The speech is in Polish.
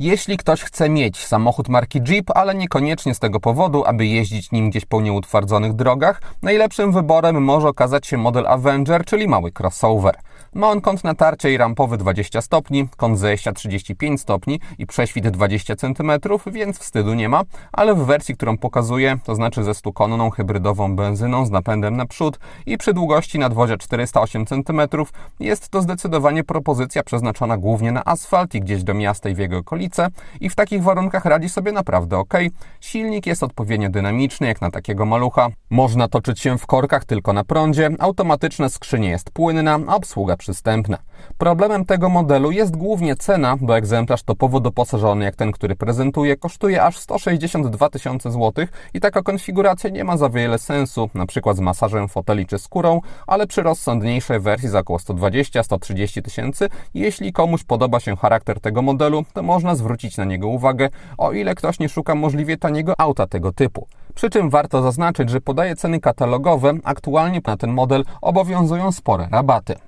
Jeśli ktoś chce mieć samochód marki Jeep, ale niekoniecznie z tego powodu, aby jeździć nim gdzieś po nieutwardzonych drogach, najlepszym wyborem może okazać się model Avenger, czyli mały crossover. Ma on kąt natarcia i rampowy 20 stopni, kąt zejścia 35 stopni i prześwit 20 cm, więc wstydu nie ma, ale w wersji, którą pokazuję, to znaczy ze stukonną hybrydową benzyną z napędem na przód i przy długości nadwozia 408 cm, jest to zdecydowanie propozycja przeznaczona głównie na asfalt i gdzieś do miasta i w jego i w takich warunkach radzi sobie naprawdę ok. Silnik jest odpowiednio dynamiczny jak na takiego malucha. Można toczyć się w korkach tylko na prądzie, automatyczne skrzynie jest płynna, a obsługa przystępna. Problemem tego modelu jest głównie cena, bo egzemplarz topowo doposażony jak ten, który prezentuję, kosztuje aż 162 tysiące złotych i taka konfiguracja nie ma za wiele sensu, na przykład z masażem foteli czy skórą, ale przy rozsądniejszej wersji za około 120-130 tysięcy, jeśli komuś podoba się charakter tego modelu, to można zwrócić na niego uwagę, o ile ktoś nie szuka możliwie taniego auta tego typu. Przy czym warto zaznaczyć, że podaje ceny katalogowe, aktualnie na ten model obowiązują spore rabaty.